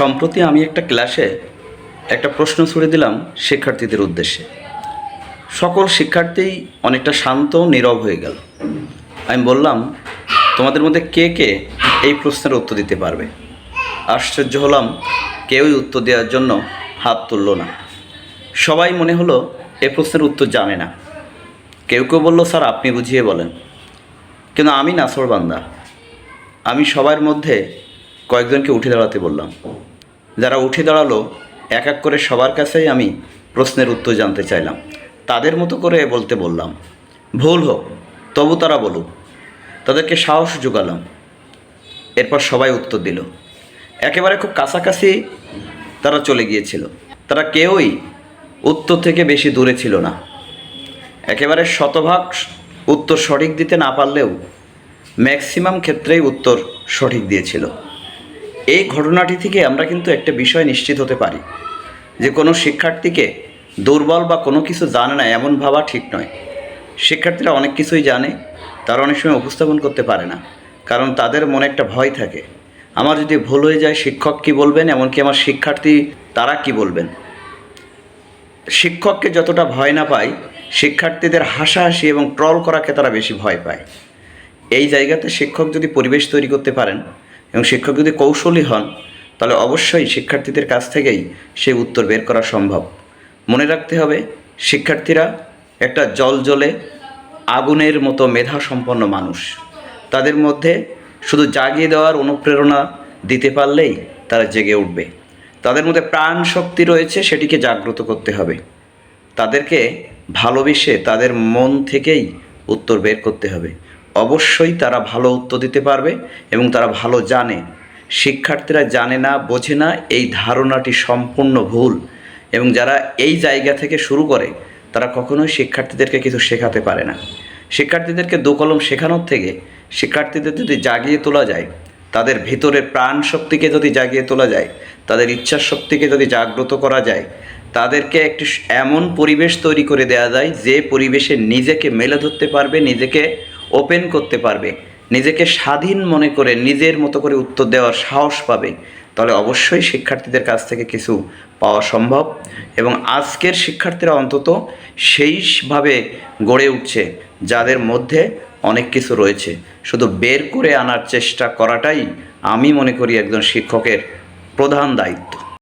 সম্প্রতি আমি একটা ক্লাসে একটা প্রশ্ন ছুড়ে দিলাম শিক্ষার্থীদের উদ্দেশ্যে। সকল শিক্ষার্থীই অনেকটা শান্ত, নীরব হয়ে গেল। আমি বললাম, তোমাদের মধ্যে কে কে এই প্রশ্নের উত্তর দিতে পারবে? আশ্চর্য হলাম, কেউই উত্তর দেওয়ার জন্য হাত তুলল না। সবাই মনে হলো, এ প্রশ্নের উত্তর জানে না। কেউ কেউ বলল, স্যার, আপনি বুঝিয়ে বলেন। কিন্তু আমি নাসর বান্দা আমি সবার মধ্যে কয়েকজনকে উঠে দাঁড়াতে বললাম যারা উঠে দাঁড়াল, এক এক করে সবার কাছেই আমি প্রশ্নের উত্তর জানতে চাইলাম। তাদের মতো করে বলতে বললাম, ভুল হোক, তবু তারা বলুক। তাদেরকে সাহস যোগালাম। এরপর সবাই উত্তর দিল, একেবারে খুব কাছাকাছি তারা চলে গিয়েছিল। তারা কেউই উত্তর থেকে বেশি দূরে ছিল না। একেবারে শতভাগ উত্তর সঠিক দিতে না পারলেও ম্যাক্সিমাম ক্ষেত্রেই উত্তর সঠিক দিয়েছিল। এই ঘটনাটি থেকে আমরা কিন্তু একটা বিষয় নিশ্চিত হতে পারি যে কোনো শিক্ষার্থীকে দুর্বল বা কোনো কিছু জানে না এমন ভাবা ঠিক নয়। শিক্ষার্থীরা অনেক কিছুই জানে, তারা অনেক সময় উপস্থাপন করতে পারে না, কারণ তাদের মনে একটা ভয় থাকে। আমার যদি ভুল হয়ে যায়, শিক্ষক কি বলবেন, এমনকি আমার শিক্ষার্থী তারা কি বলবেন? শিক্ষককে যতটা ভয় না পায়, শিক্ষার্থীদের হাসাহাসি এবং ট্রল করাকে তারা বেশি ভয় পায়। এই জায়গাতে শিক্ষক যদি পরিবেশ তৈরি করতে পারেন এবং শিক্ষক যদি কৌশলী হন, তাহলে অবশ্যই শিক্ষার্থীদের কাছ থেকেই সেই উত্তর বের করা সম্ভব। মনে রাখতে হবে, শিক্ষার্থীরা একটা জল জলে আগুনের মতো মেধা সম্পন্ন মানুষ। তাদের মধ্যে শুধু জাগিয়ে দেওয়ার অনুপ্রেরণা দিতে পারলেই তারা জেগে উঠবে। তাদের মধ্যে প্রাণ শক্তি রয়েছে, সেটিকে জাগ্রত করতে হবে। তাদেরকে ভালোবেসে তাদের মন থেকেই উত্তর বের করতে হবে। অবশ্যই তারা ভালো উত্তর দিতে পারবে এবং তারা ভালো জানে। শিক্ষার্থীরা জানে না, বোঝে না, এই ধারণাটি সম্পূর্ণ ভুল এবং যারা এই জায়গা থেকে শুরু করে, তারা কখনোই শিক্ষার্থীদেরকে কিছু শেখাতে পারে না। শিক্ষার্থীদেরকে দু কলম শেখানোর থেকে শিক্ষার্থীদের যদি জাগিয়ে তোলা যায়, তাদের ভিতরের প্রাণ শক্তিকে যদি জাগিয়ে তোলা যায়, তাদের ইচ্ছা শক্তিকে যদি জাগ্রত করা যায়, তাদেরকে একটি এমন পরিবেশ তৈরি করে দেওয়া যায় যে পরিবেশে নিজেকে মেলে ধরতে পারবে, নিজেকে ওপেন করতে পারবে। নিজেকে স্বাধীন মনে করে নিজের মতো করে উত্তর দেওয়ার সাহস পাবে। তাহলে অবশ্যই শিক্ষার্থীদের কাছ থেকে কিছু পাওয়া সম্ভব এবং আজকের শিক্ষার্থীরা অন্তত সেইভাবে গড়ে উঠছে, যাদের মধ্যে অনেক কিছু রয়েছে। শুধু বের করে আনার চেষ্টা করাটাই আমি মনে করি একজন শিক্ষকের প্রধান দায়িত্ব।